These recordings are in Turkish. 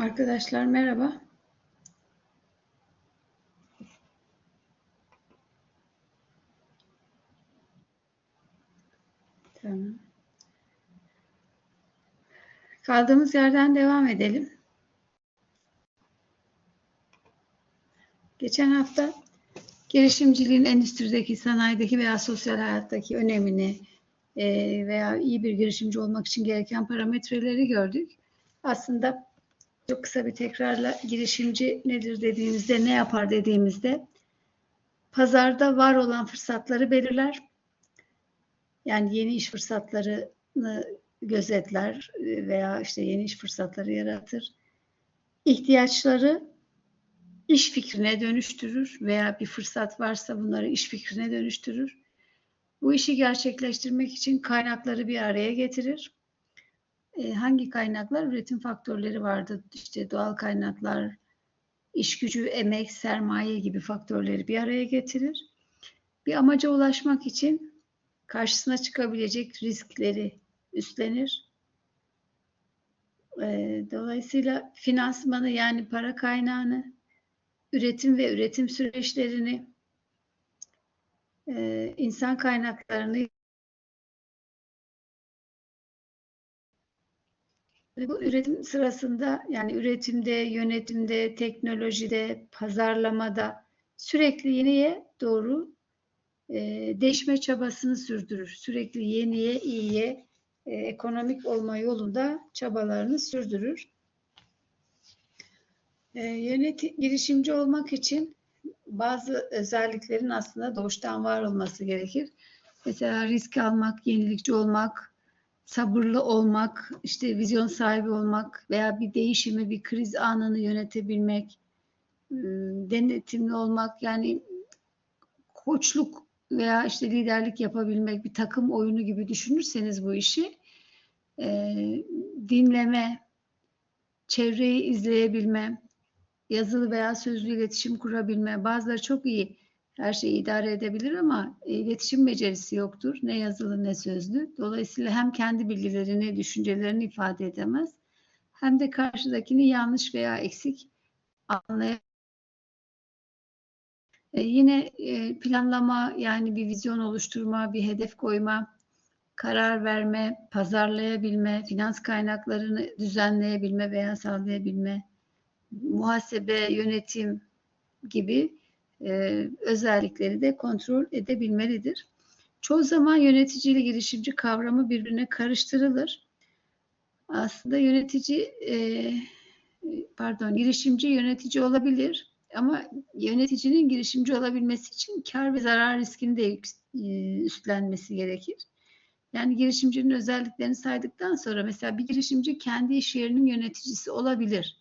Arkadaşlar merhaba. Tamam. Kaldığımız yerden devam edelim. Geçen hafta girişimciliğin endüstrideki, sanayideki veya sosyal hayattaki önemini e, veya iyi bir girişimci olmak için gereken parametreleri gördük. Aslında çok kısa bir tekrarla girişimci nedir dediğimizde, ne yapar dediğimizde pazarda var olan fırsatları belirler. Yani yeni iş fırsatlarını gözetler veya işte yeni iş fırsatları yaratır. İhtiyaçları iş fikrine dönüştürür veya bir fırsat varsa bunları iş fikrine dönüştürür. Bu işi gerçekleştirmek için kaynakları bir araya getirir. E, hangi kaynaklar? Üretim faktörleri vardı. İşte doğal kaynaklar, iş gücü, emek, sermaye gibi faktörleri bir araya getirir. Bir amaca ulaşmak için karşısına çıkabilecek riskleri üstlenir. E, dolayısıyla finansmanı yani para kaynağını, üretim ve üretim süreçlerini, e, insan kaynaklarını bu üretim sırasında yani üretimde, yönetimde, teknolojide, pazarlamada sürekli yeniye doğru e, değişme çabasını sürdürür. Sürekli yeniye, iyiye, e, ekonomik olma yolunda çabalarını sürdürür. E, yönetim, girişimci olmak için bazı özelliklerin aslında doğuştan var olması gerekir. Mesela risk almak, yenilikçi olmak, sabırlı olmak, işte vizyon sahibi olmak veya bir değişimi, bir kriz anını yönetebilmek, denetimli olmak yani koçluk veya işte liderlik yapabilmek, bir takım oyunu gibi düşünürseniz bu işi dinleme, çevreyi izleyebilme, yazılı veya sözlü iletişim kurabilme. Bazıları çok iyi her şeyi idare edebilir ama iletişim becerisi yoktur. Ne yazılı ne sözlü. Dolayısıyla hem kendi bilgilerini, düşüncelerini ifade edemez hem de karşıdakini yanlış veya eksik anlayamaz. E, yine e, planlama yani bir vizyon oluşturma, bir hedef koyma, karar verme, pazarlayabilme, finans kaynaklarını düzenleyebilme veya sağlayabilme, muhasebe, yönetim gibi e, özellikleri de kontrol edebilmelidir. Çoğu zaman yönetici ile girişimci kavramı birbirine karıştırılır. Aslında yönetici e, pardon girişimci yönetici olabilir ama yöneticinin girişimci olabilmesi için kar ve zarar riskini de e, üstlenmesi gerekir. Yani girişimcinin özelliklerini saydıktan sonra mesela bir girişimci kendi iş yerinin yöneticisi olabilir.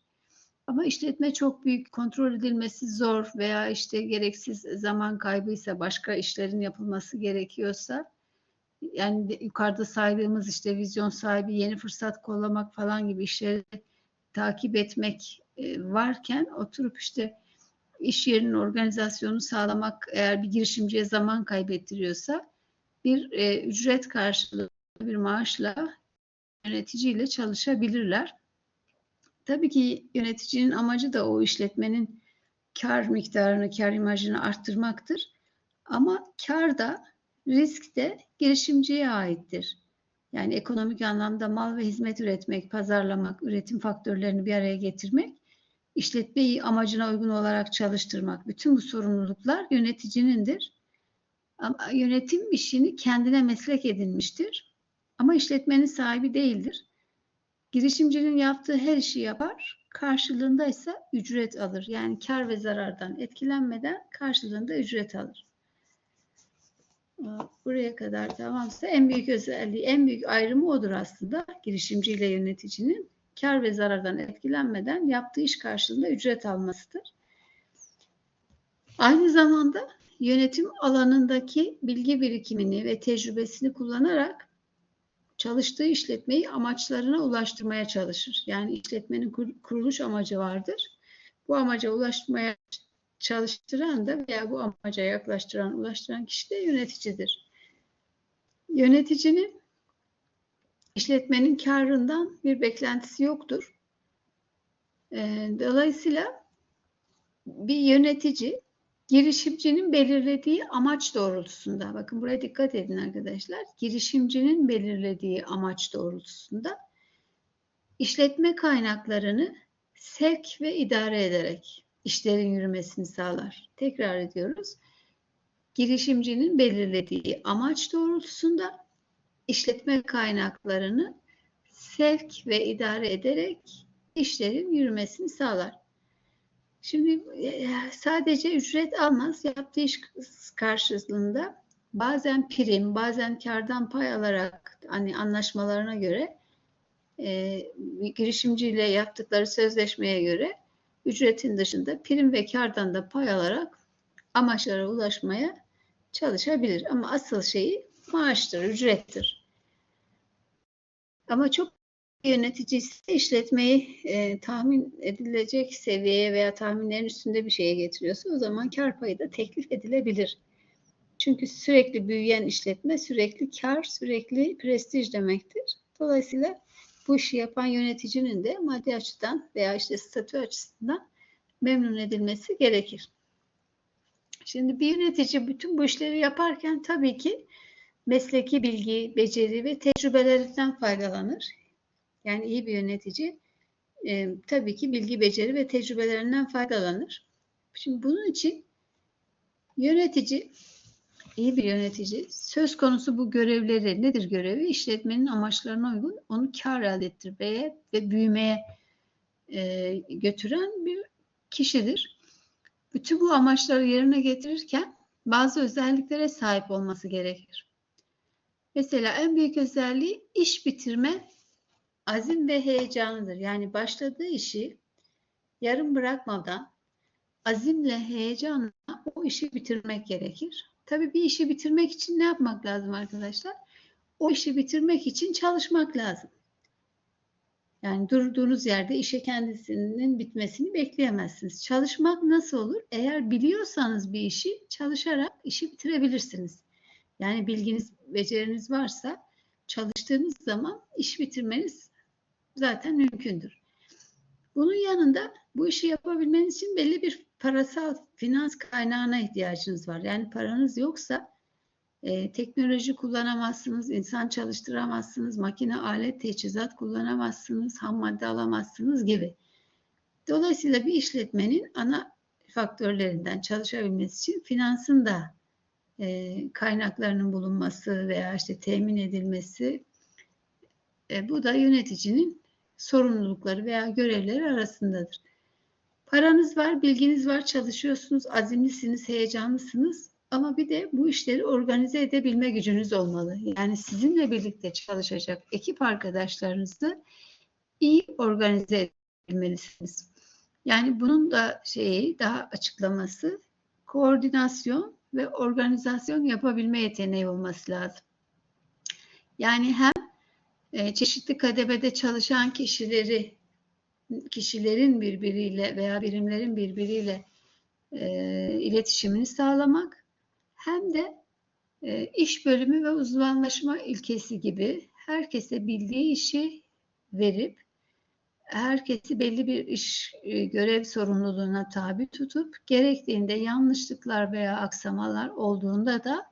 Ama işletme çok büyük, kontrol edilmesi zor veya işte gereksiz zaman kaybıysa, başka işlerin yapılması gerekiyorsa, yani yukarıda saydığımız işte vizyon sahibi, yeni fırsat kollamak falan gibi işleri takip etmek e, varken oturup işte iş yerinin organizasyonunu sağlamak eğer bir girişimciye zaman kaybettiriyorsa bir e, ücret karşılığı bir maaşla yöneticiyle çalışabilirler. Tabii ki yöneticinin amacı da o işletmenin kar miktarını, kar imajını arttırmaktır. Ama kar da risk de girişimciye aittir. Yani ekonomik anlamda mal ve hizmet üretmek, pazarlamak, üretim faktörlerini bir araya getirmek, işletmeyi amacına uygun olarak çalıştırmak, bütün bu sorumluluklar yöneticinindir. Ama yönetim işini kendine meslek edinmiştir. Ama işletmenin sahibi değildir. Girişimcinin yaptığı her işi yapar, karşılığında ise ücret alır. Yani kar ve zarardan etkilenmeden karşılığında ücret alır. Buraya kadar tamamsa en büyük özelliği, en büyük ayrımı odur aslında girişimci ile yöneticinin kar ve zarardan etkilenmeden yaptığı iş karşılığında ücret almasıdır. Aynı zamanda yönetim alanındaki bilgi birikimini ve tecrübesini kullanarak çalıştığı işletmeyi amaçlarına ulaştırmaya çalışır. Yani işletmenin kuruluş amacı vardır. Bu amaca ulaşmaya çalıştıran da veya bu amaca yaklaştıran, ulaştıran kişi de yöneticidir. Yöneticinin işletmenin karından bir beklentisi yoktur. E, dolayısıyla bir yönetici girişimcinin belirlediği amaç doğrultusunda, bakın buraya dikkat edin arkadaşlar, girişimcinin belirlediği amaç doğrultusunda işletme kaynaklarını sevk ve idare ederek işlerin yürümesini sağlar. Tekrar ediyoruz. Girişimcinin belirlediği amaç doğrultusunda işletme kaynaklarını sevk ve idare ederek işlerin yürümesini sağlar. Şimdi e, sadece ücret almaz. Yaptığı iş karşılığında bazen prim, bazen kardan pay alarak hani anlaşmalarına göre e, girişimciyle yaptıkları sözleşmeye göre ücretin dışında prim ve kardan da pay alarak amaçlara ulaşmaya çalışabilir. Ama asıl şeyi maaştır, ücrettir. Ama çok yönetici ise işletmeyi e, tahmin edilecek seviyeye veya tahminlerin üstünde bir şeye getiriyorsa o zaman kar payı da teklif edilebilir. Çünkü sürekli büyüyen işletme sürekli kar, sürekli prestij demektir. Dolayısıyla bu işi yapan yöneticinin de maddi açıdan veya işte statü açısından memnun edilmesi gerekir. Şimdi bir yönetici bütün bu işleri yaparken tabii ki mesleki bilgi, beceri ve tecrübelerinden faydalanır. Yani iyi bir yönetici e, tabii ki bilgi, beceri ve tecrübelerinden faydalanır. Şimdi bunun için yönetici, iyi bir yönetici söz konusu bu görevleri nedir görevi? İşletmenin amaçlarına uygun onu kar elde ettirmeye ve büyümeye e, götüren bir kişidir. Bütün bu amaçları yerine getirirken bazı özelliklere sahip olması gerekir. Mesela en büyük özelliği iş bitirme azim ve heyecanıdır. Yani başladığı işi yarım bırakmadan azimle, heyecanla o işi bitirmek gerekir. Tabii bir işi bitirmek için ne yapmak lazım arkadaşlar? O işi bitirmek için çalışmak lazım. Yani durduğunuz yerde işe kendisinin bitmesini bekleyemezsiniz. Çalışmak nasıl olur? Eğer biliyorsanız bir işi çalışarak işi bitirebilirsiniz. Yani bilginiz, beceriniz varsa çalıştığınız zaman iş bitirmeniz zaten mümkündür. Bunun yanında bu işi yapabilmeniz için belli bir parasal finans kaynağına ihtiyacınız var. Yani paranız yoksa e, teknoloji kullanamazsınız, insan çalıştıramazsınız, makine, alet, teçhizat kullanamazsınız, ham madde alamazsınız gibi. Dolayısıyla bir işletmenin ana faktörlerinden çalışabilmesi için finansın da e, kaynaklarının bulunması veya işte temin edilmesi e, bu da yöneticinin sorumlulukları veya görevleri arasındadır. Paranız var, bilginiz var, çalışıyorsunuz, azimlisiniz, heyecanlısınız ama bir de bu işleri organize edebilme gücünüz olmalı. Yani sizinle birlikte çalışacak ekip arkadaşlarınızı iyi organize edebilmelisiniz. Yani bunun da şeyi daha açıklaması koordinasyon ve organizasyon yapabilme yeteneği olması lazım. Yani hem çeşitli kademede çalışan kişileri kişilerin birbiriyle veya birimlerin birbiriyle e, iletişimini sağlamak hem de e, iş bölümü ve uzmanlaşma ilkesi gibi herkese bildiği işi verip herkesi belli bir iş e, görev sorumluluğuna tabi tutup gerektiğinde yanlışlıklar veya aksamalar olduğunda da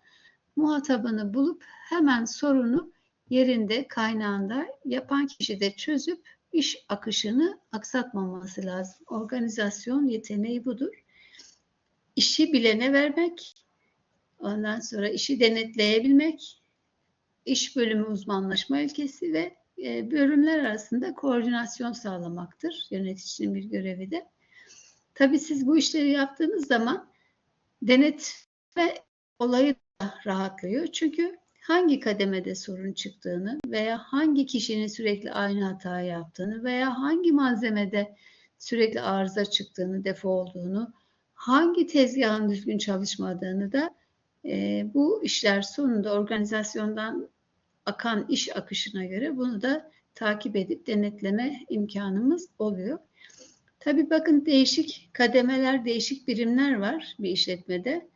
muhatabını bulup hemen sorunu yerinde kaynağında yapan kişi de çözüp iş akışını aksatmaması lazım. Organizasyon yeteneği budur. İşi bilene vermek, ondan sonra işi denetleyebilmek, iş bölümü uzmanlaşma ilkesi ve e, bölümler arasında koordinasyon sağlamaktır. Yöneticinin bir görevi de. Tabii siz bu işleri yaptığınız zaman denetme olayı da rahatlıyor. Çünkü hangi kademede sorun çıktığını veya hangi kişinin sürekli aynı hatayı yaptığını veya hangi malzemede sürekli arıza çıktığını, defo olduğunu, hangi tezgahın düzgün çalışmadığını da e, bu işler sonunda organizasyondan akan iş akışına göre bunu da takip edip denetleme imkanımız oluyor. Tabii bakın değişik kademeler, değişik birimler var bir işletmede.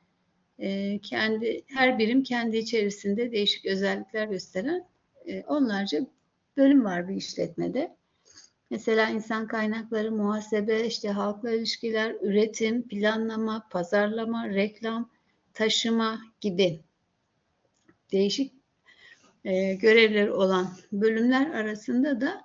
Ee, kendi her birim kendi içerisinde değişik özellikler gösteren e, onlarca bölüm var bir işletmede. Mesela insan kaynakları, muhasebe, işte halkla ilişkiler, üretim, planlama, pazarlama, reklam, taşıma gibi değişik e, görevleri olan bölümler arasında da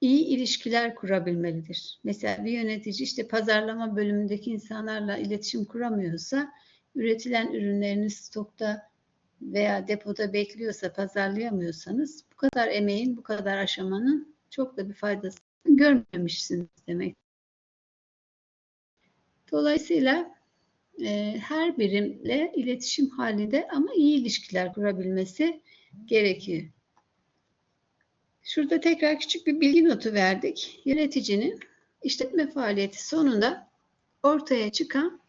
iyi ilişkiler kurabilmelidir. Mesela bir yönetici işte pazarlama bölümündeki insanlarla iletişim kuramıyorsa, üretilen ürünleriniz stokta veya depoda bekliyorsa, pazarlayamıyorsanız bu kadar emeğin, bu kadar aşamanın çok da bir faydasını görmemişsiniz demek. Dolayısıyla e, her birimle iletişim halinde ama iyi ilişkiler kurabilmesi gerekiyor. Şurada tekrar küçük bir bilgi notu verdik. Yöneticinin işletme faaliyeti sonunda ortaya çıkan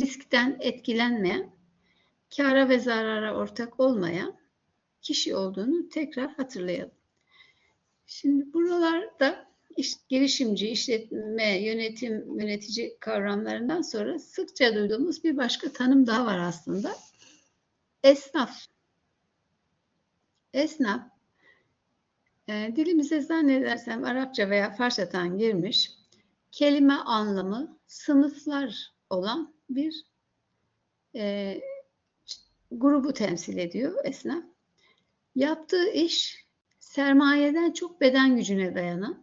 riskten etkilenmeyen, kara ve zarara ortak olmayan kişi olduğunu tekrar hatırlayalım. Şimdi buralarda iş, girişimci, işletme, yönetim, yönetici kavramlarından sonra sıkça duyduğumuz bir başka tanım daha var aslında. Esnaf. Esnaf, e, dilimize zannedersem Arapça veya Farsçadan girmiş, kelime anlamı sınıflar olan bir e, grubu temsil ediyor esnaf. Yaptığı iş sermayeden çok beden gücüne dayanan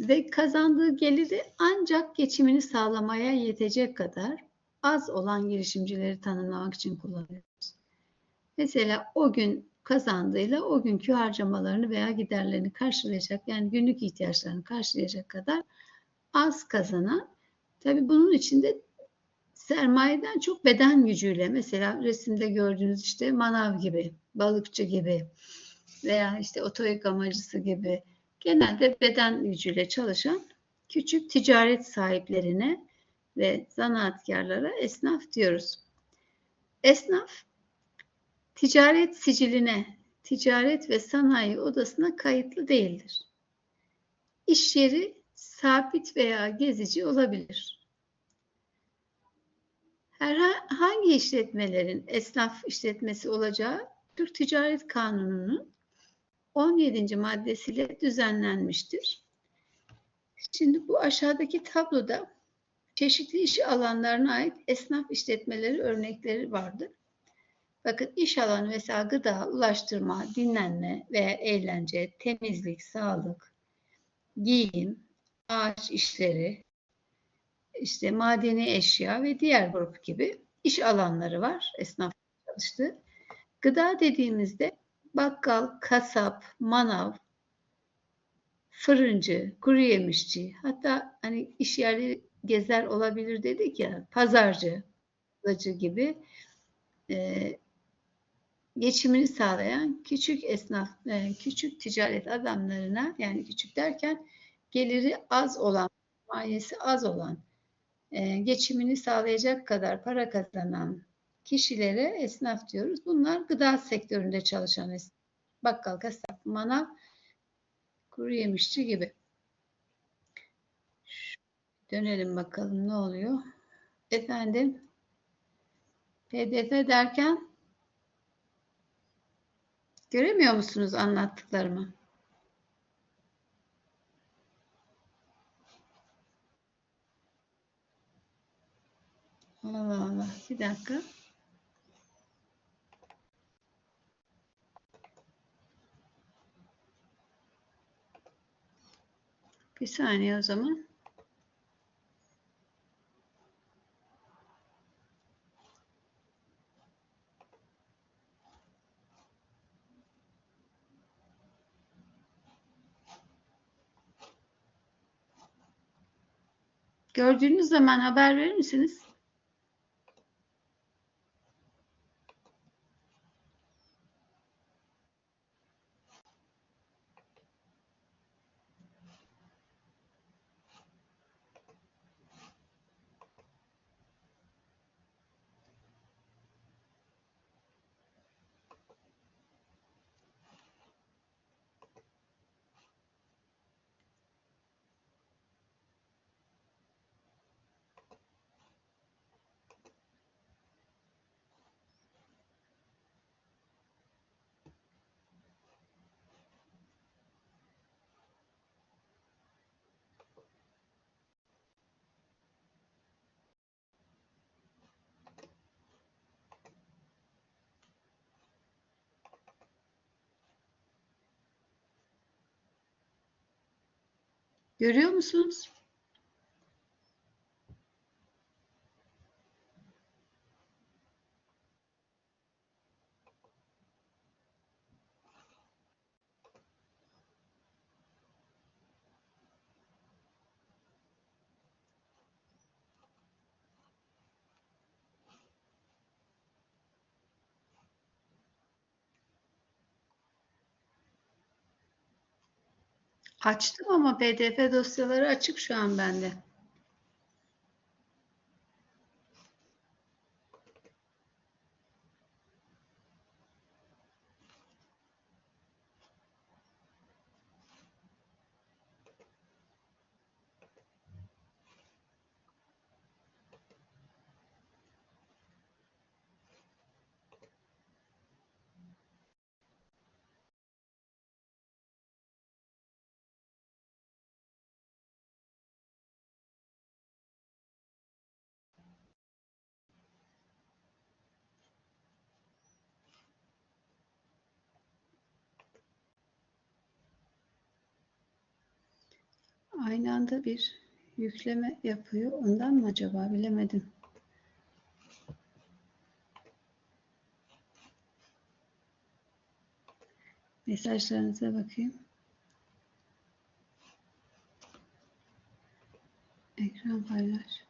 ve kazandığı geliri ancak geçimini sağlamaya yetecek kadar az olan girişimcileri tanımlamak için kullanıyoruz. Mesela o gün kazandığıyla o günkü harcamalarını veya giderlerini karşılayacak yani günlük ihtiyaçlarını karşılayacak kadar az kazanan tabii bunun içinde sermayeden çok beden gücüyle mesela resimde gördüğünüz işte manav gibi, balıkçı gibi veya işte oto yıkamacısı gibi genelde beden gücüyle çalışan küçük ticaret sahiplerine ve zanaatkarlara esnaf diyoruz. Esnaf ticaret siciline, ticaret ve sanayi odasına kayıtlı değildir. İş yeri sabit veya gezici olabilir. Herhangi işletmelerin esnaf işletmesi olacağı Türk Ticaret Kanunu'nun 17. maddesiyle düzenlenmiştir. Şimdi bu aşağıdaki tabloda çeşitli iş alanlarına ait esnaf işletmeleri örnekleri vardır. Bakın iş alanı mesela gıda, ulaştırma, dinlenme veya eğlence, temizlik, sağlık, giyim, ağaç işleri, işte madeni eşya ve diğer grup gibi iş alanları var esnaf çalıştığı. Gıda dediğimizde bakkal, kasap, manav, fırıncı, kuru yemişçi, hatta hani iş yerleri gezer olabilir dedik ya, pazarcı, pazarcı gibi e, geçimini sağlayan küçük esnaf, e, küçük ticaret adamlarına yani küçük derken geliri az olan, maliyesi az olan, e, geçimini sağlayacak kadar para kazanan kişilere esnaf diyoruz. Bunlar gıda sektöründe çalışan esnaf. Bakkal, kasap, manav, kuru yemişçi gibi. Dönelim bakalım ne oluyor. Efendim PDF derken göremiyor musunuz anlattıklarımı? Allah Allah. Bir dakika. Bir saniye o zaman. Gördüğünüz zaman haber verir misiniz? Görüyor musunuz? Açtım ama PDF dosyaları açık şu an bende. Aynı anda bir yükleme yapıyor. Ondan mı acaba bilemedim. Mesajlarınıza bakayım. Ekran paylaş.